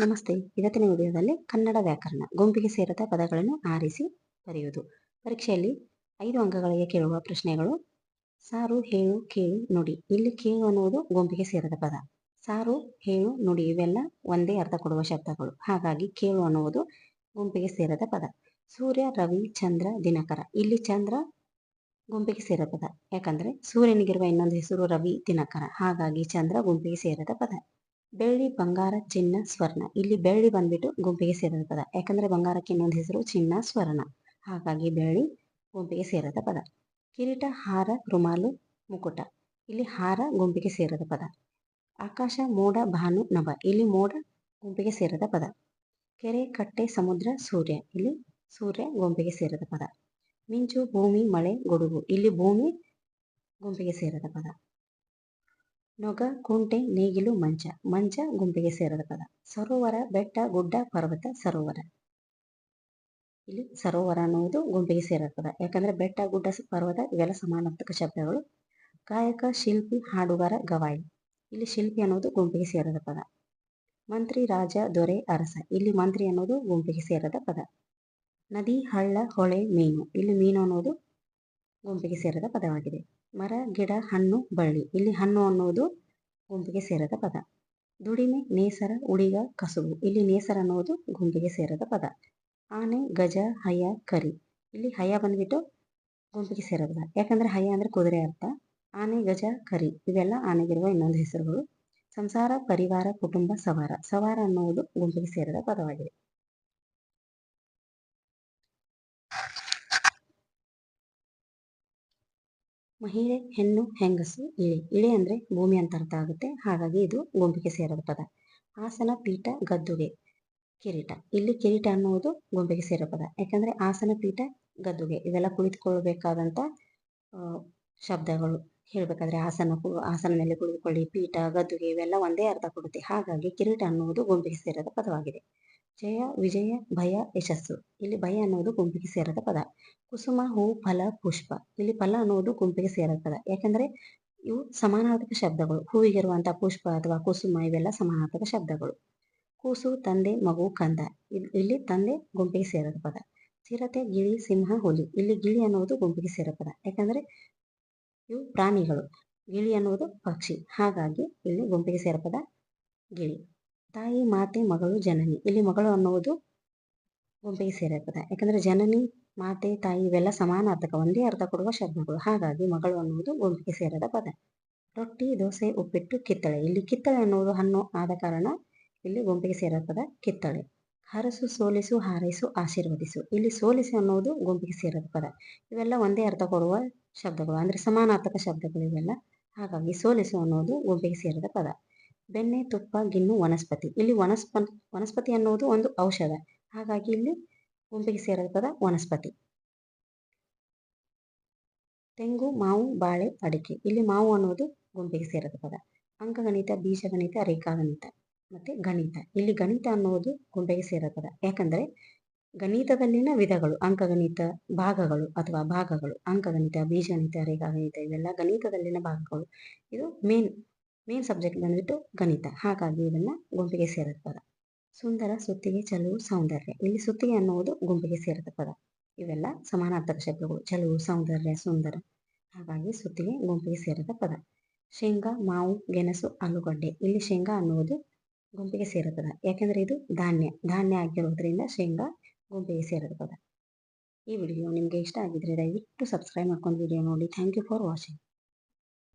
ನಮಸ್ತೆ. ಇವತ್ತಿನ ವಿಡಿಯೋದಲ್ಲಿ ಕನ್ನಡ ವ್ಯಾಕರಣ, ಗುಂಪಿಗೆ ಸೇರಿದ ಪದಗಳನ್ನು ಆರಿಸಿ ಬರೆಯುವುದು. ಪರೀಕ್ಷೆಯಲ್ಲಿ ಐದು ಅಂಕಗಳಿಗೆ ಕೇಳುವ ಪ್ರಶ್ನೆಗಳು? ಸಾರು, ಹೇಳು, ಕೇಳು, ನುಡಿ. ಇಲ್ಲಿ ಕೇಳು ಅನ್ನುವುದು ಗುಂಪಿಗೆ ಸೇರಿದ ಪದ. ಸಾರು, ಹೇಳು, ನುಡಿ ಇವೆಲ್ಲ ಒಂದೇ ಅರ್ಥ ಕೊಡುವ ಶಬ್ದಗಳು. ಹಾಗಾಗಿ ಕೇಳು ಅನ್ನುವುದು ಗುಂಪಿಗೆ ಸೇರದ ಪದ. ಸೂರ್ಯ, ರವಿ, ಚಂದ್ರ, ದಿನಕರ. ಇಲ್ಲಿ ಚಂದ್ರ ಗುಂಪಿಗೆ ಸೇರಿದ ಪದ. ಯಾಕಂದ್ರೆ ಸೂರ್ಯನಿಗಿರುವ ಇನ್ನೊಂದು ಹೆಸರು ರವಿ, ದಿನಕರ. ಹಾಗಾಗಿ ಚಂದ್ರ ಗುಂಪಿಗೆ ಸೇರಿದ ಪದ. ಬೆಳ್ಳಿ ಬಂಗಾರ ಚಿನ್ನ ಸ್ವರ್ಣ. ಇಲ್ಲಿ ಬೆಳ್ಳಿ ಬಂದ್ಬಿಟ್ಟು ಗುಂಪಿಗೆ ಸೇರಿದ ಪದ. ಯಾಕಂದ್ರೆ ಬಂಗಾರಕ್ಕೆ ಇನ್ನೊಂದು ಹೆಸರು ಚಿನ್ನ ಸ್ವರ್ಣ. ಹಾಗಾಗಿ ಬೆಳ್ಳಿ ಗುಂಪಿಗೆ ಸೇರಿದ ಪದ. ಕಿರೀಟ, ಹಾರ, ರುಮಾಲು, ಮುಕುಟ. ಇಲ್ಲಿ ಹಾರ ಗುಂಪಿಗೆ ಸೇರಿದ ಪದ. ಆಕಾಶ, ಮೋಡ, ಭಾನು, ನಭ. ಇಲ್ಲಿ ಮೋಡ ಗುಂಪಿಗೆ ಸೇರಿದ ಪದ. ಕೆರೆ, ಕಟ್ಟೆ, ಸಮುದ್ರ, ಸೂರ್ಯ. ಇಲ್ಲಿ ಸೂರ್ಯ ಗುಂಪಿಗೆ ಸೇರಿದ ಪದ. ಮಿಂಚು, ಭೂಮಿ, ಮಳೆ, ಗುಡುಗು. ಇಲ್ಲಿ ಭೂಮಿ ಗುಂಪಿಗೆ ಸೇರಿದ ಪದ. ನೊಗ, ಕುಂಟೆ, ನೇಗಿಲು, ಮಂಚ. ಮಂಚ ಗುಂಪಿಗೆ ಸೇರಿದ ಪದ. ಸರೋವರ, ಬೆಟ್ಟ, ಗುಡ್ಡ, ಪರ್ವತ, ಸರೋವರ. ಇಲ್ಲಿ ಸರೋವರ ಅನ್ನುವುದು ಗುಂಪಿಗೆ ಸೇರಿದ ಪದ. ಯಾಕಂದ್ರೆ ಬೆಟ್ಟ, ಗುಡ್ಡ, ಪರ್ವತ ಇವೆಲ್ಲ ಸಮಾನಾರ್ಥಕ ಶಬ್ದಗಳು. ಗಾಯಕ ಶಿಲ್ಪಿ, ಹಾಡುಗಾರ, ಗವಾಯಿ. ಇಲ್ಲಿ ಶಿಲ್ಪಿ ಅನ್ನೋದು ಗುಂಪಿಗೆ ಸೇರದ ಪದ. ಮಂತ್ರಿ, ರಾಜ, ದೊರೆ, ಅರಸ. ಇಲ್ಲಿ ಮಂತ್ರಿ ಅನ್ನೋದು ಗುಂಪಿಗೆ ಸೇರದ ಪದ. ನದಿ, ಹಳ್ಳ, ಹೊಳೆ, ಮೀನು. ಇಲ್ಲಿ ಮೀನು ಅನ್ನೋದು ಗುಂಪಿಗೆ ಸೇರದ ಪದವಾಗಿದೆ. ಮರ, ಗಿಡ, ಹಣ್ಣು, ಬಳ್ಳಿ. ಇಲ್ಲಿ ಹಣ್ಣು ಅನ್ನೋದು ಗುಂಪಿಗೆ ಸೇರದ ಪದ. ದುಡಿಮೆ, ನೇಸರ, ಉಡಿಗ, ಕಸುಬು. ಇಲ್ಲಿ ನೇಸರ ಅನ್ನೋದು ಗುಂಪಿಗೆ ಸೇರದ ಪದ. ಆನೆ, ಗಜ, ಹಯ, ಕರಿ. ಇಲ್ಲಿ ಹಯ ಬಂದ್ಬಿಟ್ಟು ಗುಂಪಿಗೆ ಸೇರೋ ಪದ. ಯಾಕಂದ್ರೆ ಹಯ ಅಂದ್ರೆ ಕುದುರೆ ಅರ್ಥ. ಆನೆ, ಗಜ, ಕರಿ. ಇವೆಲ್ಲ ಆನೆಗಿರುವ ಇನ್ನೊಂದು ಹೆಸರುಗಳು. ಸಂಸಾರ, ಪರಿವಾರ, ಕುಟುಂಬ, ಸವಾರ. ಸವಾರ ಅನ್ನೋದು ಗುಂಪಿಗೆ ಸೇರದ ಪದವಾಗಿದೆ. ಮಹಿಳೆ ಹೆಣ್ಣು ಹೆಂಗಸು ಇಳಿ. ಇಳಿ ಅಂದ್ರೆ ಭೂಮಿ ಅಂತ ಅರ್ಥ ಆಗುತ್ತೆ. ಹಾಗಾಗಿ ಇದು ಗುಂಪಿಗೆ ಸೇರದ ಪದ. ಆಸನ, ಪೀಠ, ಗದ್ದುಗೆ, ಕಿರೀಟ. ಇಲ್ಲಿ ಕಿರೀಟ ಅನ್ನುವುದು ಗುಂಪಿಗೆ ಸೇರೋ ಪದ. ಯಾಕಂದ್ರೆ ಆಸನ, ಪೀಠ, ಗದ್ದುಗೆ ಇವೆಲ್ಲ ಕುಳಿತುಕೊಳ್ಳಬೇಕಾದಂತ ಶಬ್ದಗಳು. ಹೇಳ್ಬೇಕಾದ್ರೆ ಆಸನ ಆಸನ ಮೇಲೆ ಕುಳಿತುಕೊಳ್ಳಿ. ಪೀಠ, ಗದ್ದುಗೆ ಇವೆಲ್ಲ ಒಂದೇ ಅರ್ಥ ಕೊಡುತ್ತೆ. ಹಾಗಾಗಿ ಕಿರೀಟ ಅನ್ನುವುದು ಗುಂಪಿಗೆ ಸೇರದ ಪದವಾಗಿದೆ. ಜಯ, ವಿಜಯ, ಭಯ, ಯಶಸ್ಸು. ಇಲ್ಲಿ ಭಯ ಅನ್ನೋದು ಗುಂಪಿಗೆ ಸೇರದ ಪದ. ಕುಸುಮ, ಹೂ, ಫಲ, ಪುಷ್ಪ. ಇಲ್ಲಿ ಫಲ ಅನ್ನೋದು ಗುಂಪಿಗೆ ಸೇರದ ಪದ. ಯಾಕಂದ್ರೆ ಇವು ಸಮಾನಾರ್ಥಕ ಶಬ್ದಗಳು. ಹೂವಿಗಿರುವಂತಹ ಪುಷ್ಪ ಅಥವಾ ಕುಸುಮ ಇವೆಲ್ಲ ಸಮಾನಾರ್ಥಕ ಶಬ್ದಗಳು. ಕೂಸು, ತಂದೆ, ಮಗು, ಕಂದ. ಇಲ್ಲಿ ತಂದೆ ಗುಂಪಿಗೆ ಸೇರದ ಪದ. ಚಿರತೆ, ಗಿಳಿ, ಸಿಂಹ, ಹುಲಿ. ಇಲ್ಲಿ ಗಿಳಿ ಅನ್ನೋದು ಗುಂಪಿಗೆ ಸೇರದ ಪದ. ಯಾಕಂದ್ರೆ ಇವು ಪ್ರಾಣಿಗಳು. ಗಿಳಿ ಅನ್ನೋದು ಪಕ್ಷಿ. ಹಾಗಾಗಿ ಇಲ್ಲಿ ಗುಂಪಿಗೆ ಸೇರಪದ ಗಿಳಿ. ತಾಯಿ, ಮಾತೆ, ಮಗಳು, ಜನನಿ. ಇಲ್ಲಿ ಮಗಳು ಅನ್ನುವುದು ಗುಂಪಿಗೆ ಸೇರಿರ್ತದೆ. ಯಾಕಂದ್ರೆ ಜನನಿ, ಮಾತೆ, ತಾಯಿ ಇವೆಲ್ಲ ಸಮಾನಾರ್ಥಕ ಒಂದೇ ಅರ್ಥ ಕೊಡುವ ಶಬ್ದಗಳು. ಹಾಗಾಗಿ ಮಗಳು ಅನ್ನುವುದು ಗುಂಪಿಗೆ ಸೇರದ ಪದ. ರೊಟ್ಟಿ, ದೋಸೆ, ಉಪ್ಪಿಟ್ಟು, ಕಿತ್ತಳೆ. ಇಲ್ಲಿ ಕಿತ್ತಳೆ ಅನ್ನುವುದು ಹಣ್ಣು ಆದ ಕಾರಣ ಇಲ್ಲಿ ಗುಂಪಿಗೆ ಸೇರ ಪದ ಕಿತ್ತಳೆ. ಹರಸು, ಸೋಲಿಸು, ಹಾರೈಸು, ಆಶೀರ್ವದಿಸು. ಇಲ್ಲಿ ಸೋಲಿಸು ಅನ್ನೋದು ಗುಂಪಿಗೆ ಸೇರದ ಪದ. ಇವೆಲ್ಲ ಒಂದೇ ಅರ್ಥ ಕೊಡುವ ಶಬ್ದಗಳು. ಅಂದ್ರೆ ಸಮಾನಾರ್ಥಕ ಶಬ್ದಗಳು ಇವೆಲ್ಲ. ಹಾಗಾಗಿ ಸೋಲಿಸು ಅನ್ನೋದು ಗುಂಪಿಗೆ ಸೇರದ ಪದ. ಬೆಣ್ಣೆ, ತುಪ್ಪ, ಗಿಣ್ಣು, ವನಸ್ಪತಿ. ಇಲ್ಲಿ ವನಸ್ಪ, ವನಸ್ಪತಿ ಅನ್ನೋದು ಒಂದು ಔಷಧ. ಹಾಗಾಗಿ ಇಲ್ಲಿ ಗುಂಪಿಗೆ ಸೇರಿದ ಪದ ವನಸ್ಪತಿ. ತೆಂಗು, ಮಾವು, ಬಾಳೆ, ಅಡಿಕೆ. ಇಲ್ಲಿ ಮಾವು ಅನ್ನೋದು ಗುಂಪಿಗೆ ಸೇರದ ಪದ. ಅಂಕಗಣಿತ, ಬೀಜಗಣಿತ, ರೇಖಾಗಣಿತ ಮತ್ತೆ ಗಣಿತ. ಇಲ್ಲಿ ಗಣಿತ ಅನ್ನೋದು ಗುಂಪಿಗೆ ಸೇರದ ಪದ. ಯಾಕಂದ್ರೆ ಗಣಿತದಲ್ಲಿನ ವಿಧಗಳು, ಅಂಕಗಣಿತ ಭಾಗಗಳು ಅಥವಾ ಭಾಗಗಳು, ಅಂಕಗಣಿತ, ಬೀಜಗಣಿತ, ರೇಖಾಗಣಿತ ಇವೆಲ್ಲ ಗಣಿತದಲ್ಲಿನ ಭಾಗಗಳು. ಇದು ಮೇನ್ ಮೇನ್ ಸಬ್ಜೆಕ್ಟ್ ಬಂದ್ಬಿಟ್ಟು ಗಣಿತ. ಹಾಗಾಗಿ ಇದನ್ನ ಗುಂಪಿಗೆ ಸೇರಿದ ಪದ. ಸುಂದರ ಸುತ್ತಿಗೆ ಚಲುವು ಸೌಂದರ್ಯ. ಇಲ್ಲಿ ಸುತ್ತಿಗೆ ಅನ್ನುವುದು ಗುಂಪಿಗೆ ಸೇರಿದ ಪದ. ಇವೆಲ್ಲ ಸಮಾನಾರ್ಥಕ ಶಬ್ದಗಳು. ಚಲುವು, ಸೌಂದರ್ಯ, ಸುಂದರ. ಹಾಗಾಗಿ ಸುತ್ತಿಗೆ ಗುಂಪಿಗೆ ಸೇರಿದ ಪದ. ಶೇಂಗಾ, ಮಾವು, ಗೆಣಸು, ಆಲೂಗಡ್ಡೆ. ಇಲ್ಲಿ ಶೇಂಗಾ ಅನ್ನುವುದು ಗುಂಪಿಗೆ ಸೇರಿದ ಪದ. ಯಾಕಂದ್ರೆ ಇದು ಧಾನ್ಯ. ಧಾನ್ಯ ಆಗಿರೋದ್ರಿಂದ ಶೇಂಗಾ ಗುಂಪಿಗೆ ಸೇರಿದ ಪದ. ಈ ವಿಡಿಯೋ ನಿಮಗೆ ಇಷ್ಟ ಆಗಿದ್ರೆ ದಯವಿಟ್ಟು ಸಬ್ಸ್ಕ್ರೈಬ್ ಮಾಡ್ಕೊಂಡು ವಿಡಿಯೋ ನೋಡಿ. Thank you for watching